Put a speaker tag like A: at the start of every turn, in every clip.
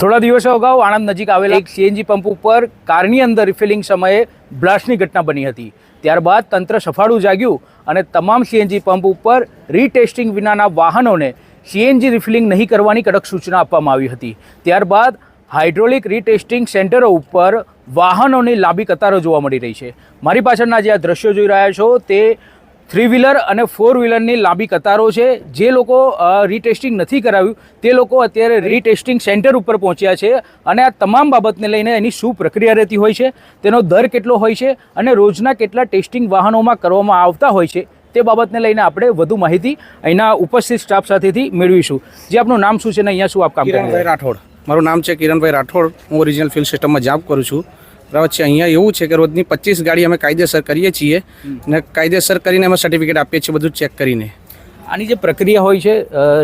A: થોડા દિવસો અગાઉ આણંદ નજીક આવેલા એક સીએનજી પંપ ઉપર કારની અંદર રિફિલિંગ સમયે બ્લાસ્ટની ઘટના બની હતી. ત્યારબાદ તંત્ર સફાળું જાગ્યું અને તમામ સીએનજી પંપ ઉપર રીટેસ્ટિંગ વિનાના વાહનોને સીએનજી રિફિલિંગ નહીં કરવાની કડક સૂચના આપવામાં આવી હતી. ત્યારબાદ હાઇડ્રોલિક રીટેસ્ટિંગ સેન્ટરો ઉપર વાહનોની લાંબી કતારો જોવા મળી રહી છે. મારી પાછળના જે આ દ્રશ્યો જોઈ રહ્યા છો તે થ્રી વ્હીલર અને ફોર વ્હીલરની લાંબી કતારો છે. જે લોકો રીટેસ્ટિંગ નથી કરાવ્યું તે લોકો અત્યારે રીટેસ્ટિંગ સેન્ટર ઉપર પહોંચ્યા છે અને આ તમામ બાબતને લઈને એની શું પ્રક્રિયા રહેતી હોય છે તેનો દર કેટલો હોય છે અને રોજના કેટલા ટેસ્ટિંગ વાહનોમાં કરવામાં આવતા હોય છે તે બાબતને લઈને આપણે વધુ માહિતી અહીંના ઉપસ્થિત સ્ટાફ સાથેથી મેળવીશું. જે આપનું નામ શું છે અને અહીંયા શું આપ કામ કરી
B: રાઠોડ. મારું નામ છે કિરણભાઈ રાઠોડ. હું ઓરિજિનલ ફિલ્ડ સિસ્ટમમાં જોબ કરું છું. બરાબર છે. અહીંયા એવું છે કે રોજની પચીસ ગાડી અમે કાયદેસર કરીએ છીએ અને કાયદેસર કરીને અમે સર્ટિફિકેટ આપીએ છીએ બધું ચેક કરીને.
A: આની જે પ્રક્રિયા હોય છે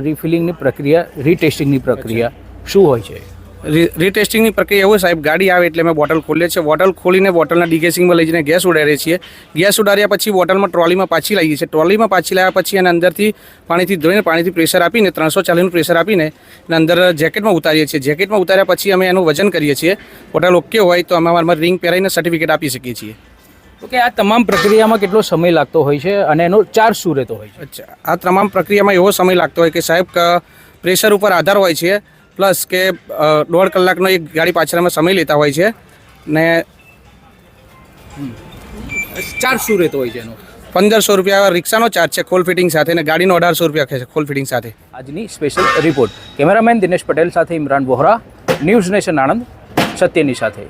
A: રિફિલિંગની પ્રક્રિયા રીટેસ્ટિંગની પ્રક્રિયા શું હોય છે?
B: રીટેસ્ટિંગની પ્રક્રિયા એવું સાહેબ ગાડી આવે એટલે અમે બોટલ ખોલીએ છીએ. બોટલ ખોલીને બોટલના ડિગેસિંગમાં લઈ જઈને ગેસ ઉડાડીએ છીએ. ગેસ ઉડાડ્યા પછી બોટલમાં ટ્રોલીમાં પાછી લાવીએ છીએ. ટ્રોલીમાં પાછી લાવ્યા પછી અને અંદરથી પાણીથી ધોઈને પાણીથી પ્રેશર આપીને ત્રણસો ચાલીસનું પ્રેશર આપીને અને અંદર જેકેટમાં ઉતારીએ છીએ. જેકેટમાં ઉતાર્યા પછી અમે એનું વજન કરીએ છીએ. બોટલ ઓકે હોય તો અમે અમારા રિંગ પહેરાવીને સર્ટિફિકેટ આપી શકીએ છીએ.
A: ઓકે આ તમામ પ્રક્રિયામાં કેટલો સમય લાગતો હોય છે અને એનો ચાર્જ શું રહેતો હોય છે?
B: અચ્છા આ તમામ પ્રક્રિયામાં એવો સમય લાગતો હોય કે સાહેબ પ્રેશર ઉપર આધાર હોય છે. પ્લસ કે દોઢ કલાકનો એક ગાડી પાછળ અમે સમય લેતા હોય છે ને
A: ચાર્જ શું રહેતો હોય છે એનો.
B: પંદરસો રૂપિયા રિક્ષાનો ચાર્જ છે ખોલ ફિટિંગ સાથે અને ગાડીનો અઢારસો રૂપિયા છે ખોલ ફિટિંગ સાથે.
A: આજની special report cameraman Dinesh Patel સાથે ઇમરાન વોહરા, ન્યૂઝ નેશન આણંદ, સત્યની સાથે.